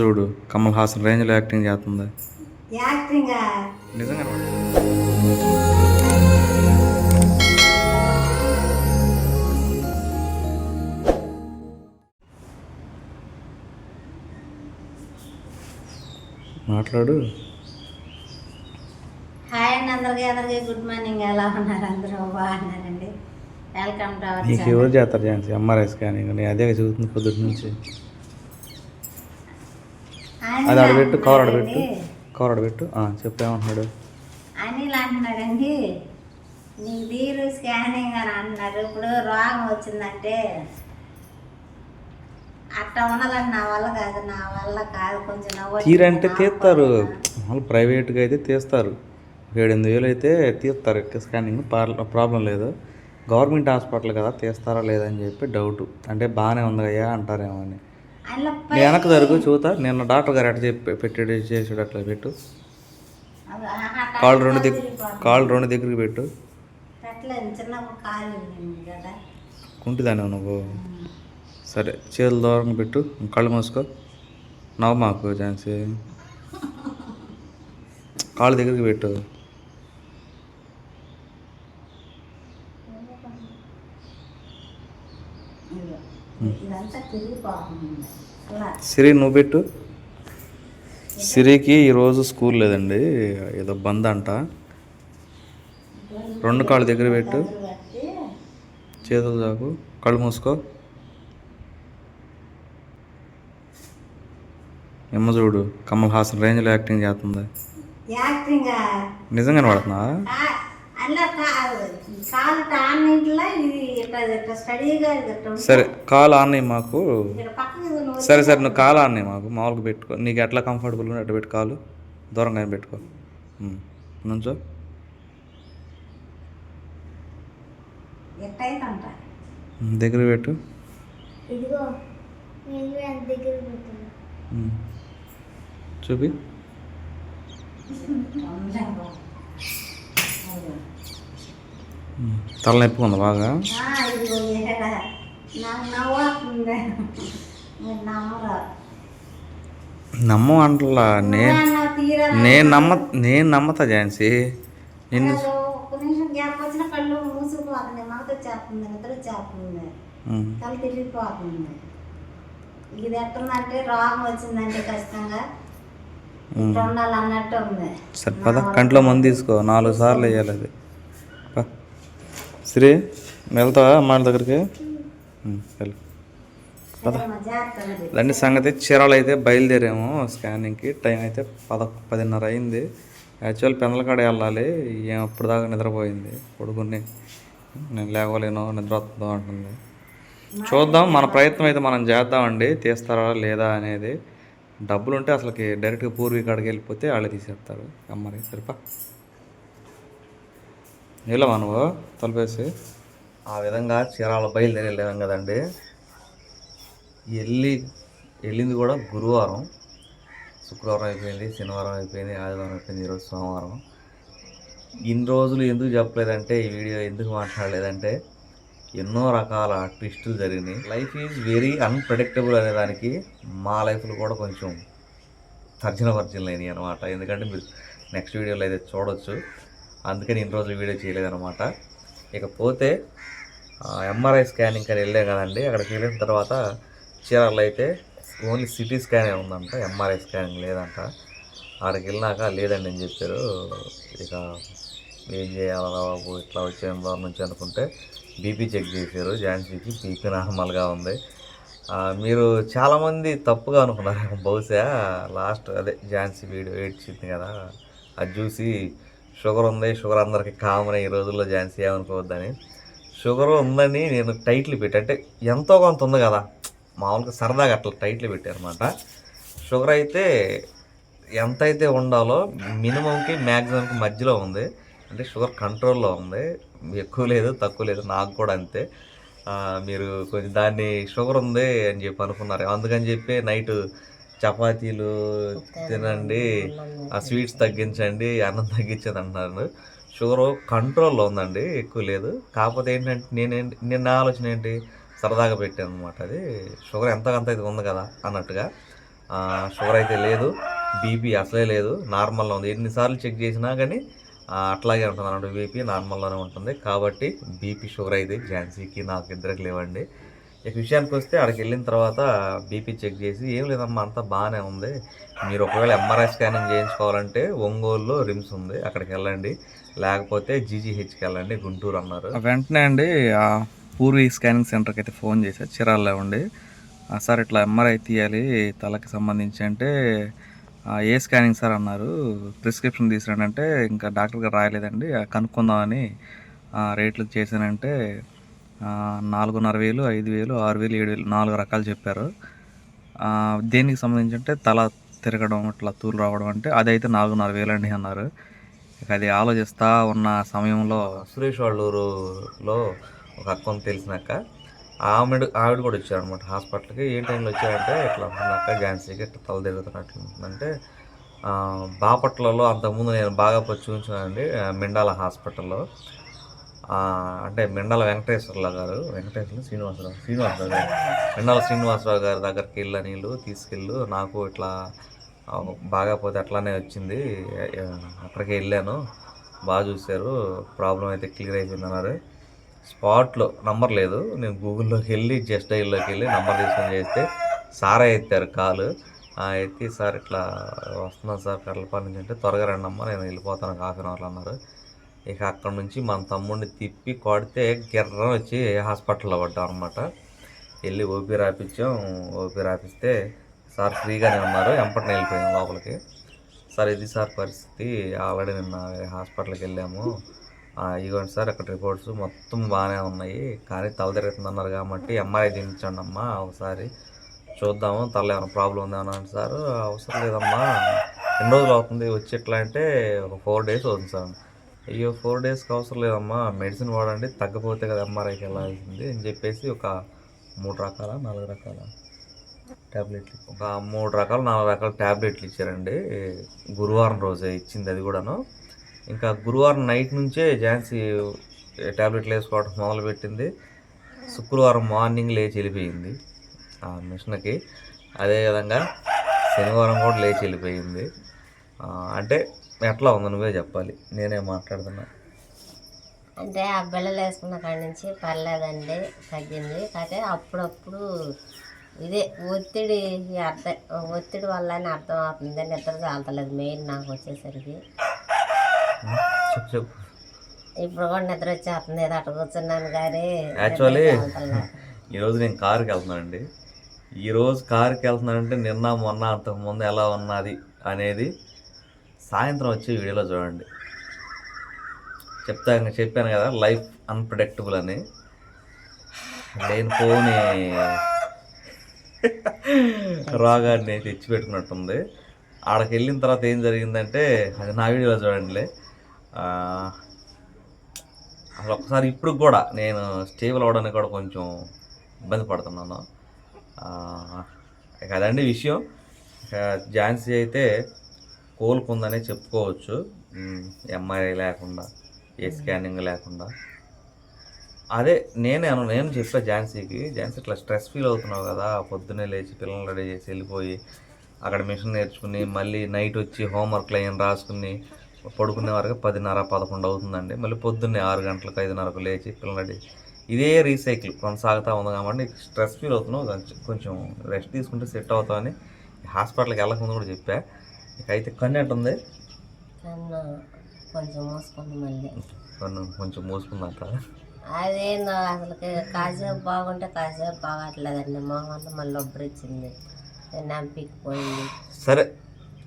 చూడు కమల్ హాసన్ రేంజ్లో యాక్టింగ్ చేస్తుంది. నిజంగా మాట్లాడు. హాయ్ అండి అందరికీ అందరికీ గుడ్ మార్నింగ్ ఎలా ఉన్నారు అందరూ? బాగున్నారండి. వెల్కమ్ టు అవర్ నీకు ఎవరు చేస్తారు ఝాన్సీ? ఎంఆర్ఐ స్కానింగ్ నేను అదే చదువుతుంది పొద్దుటి నుంచి. అది ఆడబెట్టు కవర్ ఆడబెట్టు కవర్ ఆడబెట్టు ఆ, చెప్పు ఏమంటున్నాడు అనిల్ అంటున్నాడండి నీకు తీరు స్కానింగ్ అని అంటున్నారు. ఇప్పుడు రోగం వచ్చిందంటే అట్లా ఉన్నదండి నా వల్ల కాదు నా వల్ల కాదు కొంచెం నవ్వు తీరంటే తీస్తారు. వాళ్ళు ప్రైవేట్గా అయితే తీస్తారు. ఏడెనిమిది వేలు అయితే తీస్తారు. స్కానింగ్? ప్రాబ్లం లేదు. గవర్నమెంట్ హాస్పిటల్ కదా తీస్తారా లేదా అని చెప్పి డౌట్. అంటే బాగానే ఉంది అయ్యా అంటారేమో అని. అందులో నీ వెనక జరుగు చూతా నిన్న డాక్టర్ గారు ఎట్లా చెప్పి పెట్టాడు చేసాడు అట్లా పెట్టు. కాళ్ళు రెండు దగ్గర కాళ్ళు రెండు దగ్గరికి పెట్టు. కుంటిదాన్ని నువ్వు. సరే చేతులు దూరంగా పెట్టు కళ్ళు మూసుకో. నవ్వు మాకు ఝాన్సీ. కాళ్ళు దగ్గరికి పెట్టు. సిరి నువ్వు పెట్టు. సిరికి ఈరోజు స్కూల్ లేదండి ఏదో బంద్ అంట. రెండు కాళ్ళ దగ్గర పెట్టు. చేతులు చాకు కళ్ళు మూసుకో. ఎమ్మ చూడు కమల్ హాసన్ రేంజ్లో యాక్టింగ్ చేస్తుంది. నిజంగానే పడుతున్నా సరే కాలు ఆన్నాయి మాకు. సరే సరే నువ్వు కాలు ఆన్నాయి మాకు మామూలుగా పెట్టుకో. నీకు ఎట్లా కంఫర్టబుల్ ఉంటే అట్లా పెట్టు కాలు. దూరంగానే పెట్టుకో. నుంచో. దగ్గర పెట్టు. చూపి. తలనొప్పి ఉంది. బాగా నమ్మ అంటలా. నేను నేను నమ్మ నేను నమ్మతా ఝాన్సీ. నిన్ను అసలు ఒక్క నిమిషం గ్యాప్ వచ్చిన కళ్ళు మూసుకుపోతుంది మగత చేస్తుంది నిద్ర చేస్తుంది ఉమ్. తల తిరిగిపోతుంది. ఇది ఎట్టుందంటే రోగం వచ్చిందంటే ఖచ్చితంగా ఉమ్. ఇట్లా ఉండాలి అన్నట్టు ఉంది. సరే పద. కంట్లో మందు తీసుకో. నాలుగు సార్లు వేయాలి అది. శ్రీ వెళ్తావా అమ్మాయిల దగ్గరికి? వెళ్ళు. సరే, రండి సంగతి చీరాలు అయితే బయలుదేరాము. స్కానింగ్కి టైం అయితే పద పదిన్నర అయింది. యాక్చువల్ పెందలకాడ వెళ్ళాలి. ఏం అప్పుడు దాకా నిద్రపోయింది. కొడుకుని నేను లేవలేను నిద్ర వస్తుందో అంటుంది. చూద్దాం మన ప్రయత్నం అయితే మనం చేద్దామండి. తీస్తారా లేదా అనేది. డబ్బులు ఉంటే అసలుకి డైరెక్ట్గా పూర్వీ కాడికి వెళ్ళిపోతే వాళ్ళే తీసేస్తారు. అమ్మరి సరిపా? వెళ్ళవా నువ్వు? తలపేసి. ఆ విధంగా చీరాల బయలుదేరి వెళ్ళాం కదండి. వెళ్ళి వెళ్ళింది కూడా గురువారం. శుక్రవారం అయిపోయింది శనివారం అయిపోయింది ఆదివారం అయిపోయింది ఈరోజు సోమవారం. ఇన్ని రోజులు ఎందుకు చెప్పలేదంటే ఈ వీడియో ఎందుకు మాట్లాడలేదంటే ఎన్నో రకాల ట్విస్టులు జరిగినాయి. లైఫ్ ఈజ్ వెరీ అన్ప్రెడిక్టబుల్ అనే దానికి మా లైఫ్లో కూడా కొంచెం తర్జన భర్జనలు అయినాయి అనమాట ఎందుకంటే మీరు నెక్స్ట్ వీడియోలో అయితే చూడొచ్చు. అందుకని ఇన్ని రోజులు వీడియో చేయలేదన్నమాట. ఇకపోతే ఎంఆర్ఐ స్కానింగ్ అని వెళ్ళే కదండి. అక్కడికి వెళ్ళిన తర్వాత చీరాల్లో అయితే ఓన్లీ సిటీ స్కానే ఉందంట ఎంఆర్ఐ స్కానింగ్ లేదంట. అక్కడికి వెళ్ళినాక లేదండి అని చెప్పారు. ఇక ఏం చేయాలా బాబు ఇట్లా వచ్చే నుంచి అనుకుంటే బీపీ చెక్ చేశారు. ఝాన్సీకి బీపీ నార్మల్గా ఉంది. మీరు చాలామంది తప్పుగా అనుకున్నారు. బహుశా లాస్ట్ అదే ఝాన్సీ వీడియో ఏడ్చింది కదా. అది చూసి షుగర్ ఉంది షుగర్ అందరికి కామన్ ఈ రోజుల్లో ఝాన్సీ ఏమనుకోవద్దని షుగర్ ఉందని నేను టైట్లు పెట్టి అంటే ఎంతో కొంత ఉంది కదా మామూలుగా సరదాగా అట్లా టైట్లు పెట్టారనమాట షుగర్ అయితే ఎంత అయితే ఉండాలో మినిమంకి మ్యాక్సిమంకి మధ్యలో ఉంది. అంటే షుగర్ కంట్రోల్లో ఉంది. ఎక్కువ లేదు తక్కువ లేదు నాకు కూడా అంతే. మీరు కొంచెం దాన్ని షుగర్ ఉంది అని చెప్పి అనుకున్నారు. అందుకని చెప్పి నైట్ చపాతీలు తినండి ఆ స్వీట్స్ తగ్గించండి అన్నం తగ్గించండి అంటున్నారు. షుగర్ కంట్రోల్లో ఉందండి ఎక్కువ లేదు. కాకపోతే ఏంటంటే నేనేంటి నేను నా ఆలోచన ఏంటి సరదాగా పెట్టాను అనమాట అది. షుగర్ ఎంత అంత ఇది ఉంది కదా అన్నట్టుగా. షుగర్ అయితే లేదు బీపీ అసలే లేదు నార్మల్లో ఉంది. ఎన్నిసార్లు చెక్ చేసినా కానీ అట్లాగే ఉంటుంది అన్నమాట బీపీ నార్మల్లోనే ఉంటుంది. కాబట్టి బీపీ షుగర్ అయితే ఝాన్సీకి నాకు ఇద్దరికి లేవండి. ఇక విషయానికి వస్తే అక్కడికి వెళ్ళిన తర్వాత బీపీ చెక్ చేసి ఏం లేదమ్మా అంతా బాగానే ఉంది. మీరు ఒకవేళ ఎంఆర్ఐ స్కానింగ్ చేయించుకోవాలంటే ఒంగోలులో రిమ్స్ ఉంది అక్కడికి వెళ్ళండి. లేకపోతే జీజీహెచ్కి వెళ్ళండి గుంటూరు అన్నారు. వెంటనే అండి పూర్వీ స్కానింగ్ సెంటర్కి అయితే ఫోన్ చేశారు చిరాల్లో ఉండి సార్ ఇట్లా ఎంఆర్ఐ తీయాలి తలకి సంబంధించి అంటే ఏ స్కానింగ్ సార్ అన్నారు. ప్రిస్క్రిప్షన్ తీసుకురండి అంటే ఇంకా డాక్టర్ గారు రాయలేదండి కనుక్కుందామని రేట్లు చేశానంటే నాలుగున్నర వేలు ఐదు వేలు ఆరు వేలు ఏడు వేలు నాలుగు రకాలు చెప్పారు. దేనికి సంబంధించి అంటే తల తిరగడం అట్లా తూలు రావడం అంటే అదైతే నాలుగున్నర వేలు అండి అన్నారు. ఇక అది ఆలోచిస్తూ ఉన్న సమయంలో సురేష్ వాళ్ళూరులో ఒక అక్క తెలిసినాక ఆవిడ ఆవిడ కూడా వచ్చారనమాట హాస్పిటల్కి. ఏ టైంలో వచ్చారంటే ఇట్లా అక్క ఝాన్సీకి ఇట్లా తల తిరుగుతున్నట్లు ఉంటుందంటే బాపట్లలో అంతకుముందు నేను బాగా చూపించానండి మిండాల హాస్పిటల్లో. అంటే మెండల వెంకటేశ్వరరావు గారు వెంకటేశ్వర శ్రీనివాసరావు శ్రీనివాసరావు గారు. మెండల శ్రీనివాసరావు గారి దగ్గరికి వెళ్ళా నీళ్ళు తీసుకెళ్ళు. నాకు ఇట్లా ఆ, బాగా పోతే అట్లానే వచ్చింది. అక్కడికి వెళ్ళాను. బాగా చూశారు. ప్రాబ్లం అయితే క్లియర్ అయిపోయింది అన్నారు స్పాట్లో నంబర్ లేదు. నేను గూగుల్లోకి వెళ్ళి జస్ట్ డైల్లోకి వెళ్ళి నంబర్ తీసుకొని చేస్తే సారే ఎత్తారు కాలు. ఎత్తి సార్ ఇట్లా వస్తున్నాను సార్ కడలపాడు నుంచి అంటే త్వరగా రండి అమ్మా నేను వెళ్ళిపోతాను హాఫ్ అన్ అవర్లో అన్నారు. ఇక అక్కడ నుంచి మన తమ్ముడిని తిప్పి కొడితే గిర్రం వచ్చి హాస్పిటల్లో పడ్డాం అనమాట వెళ్ళి ఓపీ రాపించాం ఓపీ రాపిస్తే సార్ ఫ్రీగానే ఉన్నారు. ఎంపటిని వెళ్ళిపోయాం లోపలికి. సార్ ఇది సార్ పరిస్థితి. ఆల్రెడీ నిన్న హాస్పిటల్కి వెళ్ళాము. ఇవ్వండి ఇదిగోండి సార్ అక్కడ రిపోర్ట్స్ మొత్తం బాగానే ఉన్నాయి. కానీ తల తిరుగుతుందన్నారు కాబట్టి ఎంఆర్ఐ తీయించండి అమ్మా ఒకసారి. చూద్దాము. తల ఏమైనా ప్రాబ్లం ఉందా అని సార్? అవసరం లేదమ్మా. ఎన్ని రోజులు అవుతుంది? వచ్చి ఎట్లా అంటే ఒక ఫోర్ డేస్ అవుతుంది సార్. అయ్యో ఫోర్ డేస్కి అవసరం లేదమ్మా మెడిసిన్ వాడండి తగ్గపోతే కదా ఎంఆర్ఐకి వెళ్ళాల్సింది అని చెప్పేసి ఒక మూడు రకాల నాలుగు రకాల ట్యాబ్లెట్లు ఒక మూడు రకాలు నాలుగు రకాల ట్యాబ్లెట్లు ఇచ్చారండి. గురువారం రోజే ఇచ్చింది అది కూడాను. ఇంకా గురువారం నైట్ నుంచే ఝాన్సీ ట్యాబ్లెట్లు వేసుకోవడం మొదలుపెట్టింది. శుక్రవారం మార్నింగ్ లేచి వెళ్ళిపోయింది ఆ మిషన్కి. అదేవిధంగా శనివారం కూడా లేచి వెళ్ళిపోయింది. అంటే ఎట్లా ఉంది నువ్వే చెప్పాలి. నేనే మాట్లాడుతున్నా. అంటే ఆ బిళ్ళలు వేసుకున్న కాడి నుంచి పర్లేదండి తగ్గింది. కాకపోతే అప్పుడప్పుడు ఇదే ఒత్తిడి అర్థం ఒత్తిడి వల్లనే అర్థం అవుతుంది. నిద్ర చాలతలేదు మెయిన్ నాకు వచ్చేసరికి. ఇప్పుడు కూడా నిద్ర వచ్చేస్తుంది. ఏదో అటు కూర్చున్నాను కానీ యాక్చువల్లీ. ఈరోజు నేను కారుకి వెళ్తున్నానండి. ఈరోజు కారుకి వెళ్తున్నానంటే నిన్న మొన్న అంతకుముందు ఎలా ఉన్నది అనేది సాయంత్రం వచ్చే వీడియోలో చూడండి. చెప్తా చెప్పాను కదా లైఫ్ అన్ప్రెడిక్టబుల్ అని. లేనిపోని రోగాన్ని తెచ్చిపెట్టుకున్నట్టుంది. ఆడకి వెళ్ళిన తర్వాత ఏం జరిగిందంటే అది నా వీడియోలో చూడండిలే. అసలు ఒకసారి ఇప్పుడు కూడా నేను స్టేబుల్ అవ్వడానికి కూడా కొంచెం ఇబ్బంది పడుతున్నాను. ఆ, అదండి విషయం. ఝాన్సీ అయితే కోలుకుందనే చెప్పుకోవచ్చు. ఎంఆర్ఐ లేకుండా ఏ స్కానింగ్ లేకుండా. అదే నేనే అను నేను చెప్పా ఝాన్సీకి ఝాన్సీ ఇట్లా స్ట్రెస్ ఫీల్ అవుతున్నావు కదా పొద్దున్నే లేచి పిల్లల్ని రెడీ చేసి వెళ్ళిపోయి అక్కడ మిషన్ నేర్చుకుని మళ్ళీ నైట్ వచ్చి హోంవర్క్లు అయ్యని రాసుకుని పడుకునే వరకు పదిన్నర పదకొండు అవుతుందండి. మళ్ళీ పొద్దున్నే ఆరు గంటలకు ఐదున్నరకు లేచి పిల్లలు రెడీ ఇదే రీసైకిల్ కొనసాగుతూ ఉంది కాబట్టి స్ట్రెస్ ఫీల్ అవుతున్నావు. కొంచెం- కొంచెం రెస్ట్ తీసుకుంటే సెట్ అవుతామని హాస్పిటల్కి వెళ్ళకముందు కూడా చెప్పా. అయితే కన్ను ఎట్టుంది కన్ను కొంచెం మూసుకుంది మళ్ళీ. కన్ను కొంచెం మూసుకుందంట. అదేందో అసలు కాసేపు బాగుంటే కాసేపు బాగట్లేదండి. మొహం అంతా మళ్ళీ ఒబ్బరిచ్చింది నంపికిపోయింది. సరే.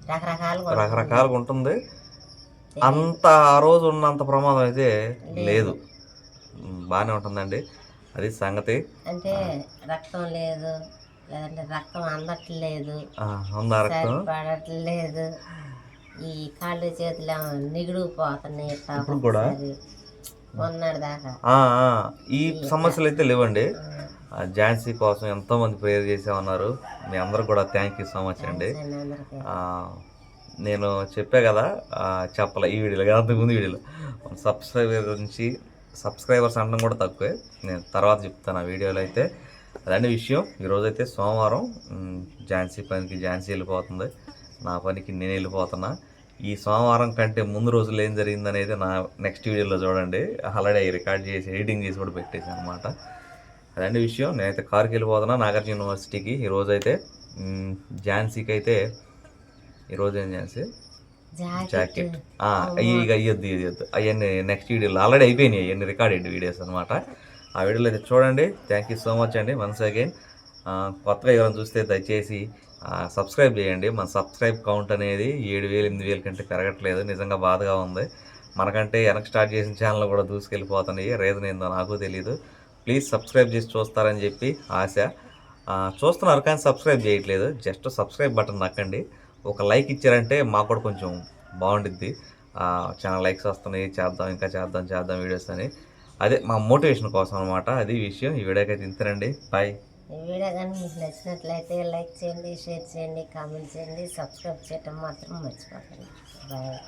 రకరకాలుగా రకరకాలుగా ఉంటుంది. అంత ఆ రోజు ఉన్నంత ప్రమాదం అయితే లేదు. బాగానే ఉంటుందండి. అది సంగతి. అంటే రక్తం లేదు. లేదంటే రక్తం అందట్లేదు పడట్లేదు ఈ కాళ్ళు చేతులు నిగుడుకుపోతున్నాయి ఇట్లా ఇప్పుడు కూడా? దాకా ఈ సమస్యలు అయితే లేవండి. ఝాన్సీ కోసం ఎంతో మంది ప్రేయర్ చేసామన్నారు మీ అందరికి కూడా థ్యాంక్ యూ సో మచ్ అండి. నేను చెప్పా కదా చెప్పలే ఈ వీడియోలో కదా అంతకుముందు వీడియోలో. సబ్స్క్రైబర్ గురించి సబ్స్క్రైబర్స్ అనడం కూడా తక్కువే. నేను తర్వాత చెప్తాను ఆ వీడియోలో అయితే. అదండి విషయం. ఈరోజైతే సోమవారం. ఝాన్సీ పనికి ఝాన్సీ వెళ్ళిపోతుంది. నా పనికి నేను వెళ్ళిపోతున్నా. ఈ సోమవారం కంటే ముందు రోజులు ఏం జరిగింది అనేది నా నెక్స్ట్ వీడియోలో చూడండి. ఆల్రెడీ రికార్డ్ చేసి ఎడిటింగ్ చేసి కూడా పెట్టేసాను అనమాట అదండి విషయం. నేనైతే కార్కి వెళ్ళిపోతున్నా నాగార్జున యూనివర్సిటీకి ఈరోజు అయితే ఝాన్సీకి అయితే ఈరోజు ఏం ఝాన్సీ? జాకెట్ ఇక ఇయ్యొద్దు ఇయ్యొద్దు. అవన్నీ నెక్స్ట్ వీడియోలో ఆల్రెడీ అయిపోయినాయి అవన్నీ రికార్డెడ్ వీడియోస్ అనమాట ఆ వీడియోలో అయితే చూడండి. థ్యాంక్ యూ సో మచ్ అండి. వన్స్ అగైన్ కొత్తగా ఎవరైనా చూస్తే దయచేసి సబ్స్క్రైబ్ చేయండి. మన సబ్స్క్రైబ్ కౌంట్ అనేది ఏడు వేలు ఎనిమిది వేల కంటే పెరగట్లేదు. నిజంగా బాధగా ఉంది. మనకంటే వెనక్కి స్టార్ట్ చేసిన ఛానల్ కూడా దూసుకెళ్ళిపోతున్నాయి. రీజన్ ఏందో నాకు తెలియదు ప్లీజ్ సబ్స్క్రైబ్ చేసి చూస్తారని చెప్పి ఆశ. చూస్తున్నారు కానీ సబ్స్క్రైబ్ చేయట్లేదు. జస్ట్ సబ్స్క్రైబ్ బటన్ నక్కండి. ఒక లైక్ ఇచ్చారంటే మాకు కూడా కొంచెం బాగుండిద్ది. చాలా లైక్స్ వస్తున్నాయి. చేద్దాం ఇంకా చేద్దాం చేద్దాం వీడియోస్ అని. అదే మా మోటివేషన్ కోసం అనమాట అది విషయం. ఈ వీడియోకి అయితే ఇంతేనండి. బాయ్ ఈ వీడియో కానీ మీకు నచ్చినట్లయితే లైక్ చేయండి షేర్ చేయండి కామెంట్ చేయండి సబ్స్క్రైబ్ చేయటం మాత్రం మర్చిపోకండి. బాయ్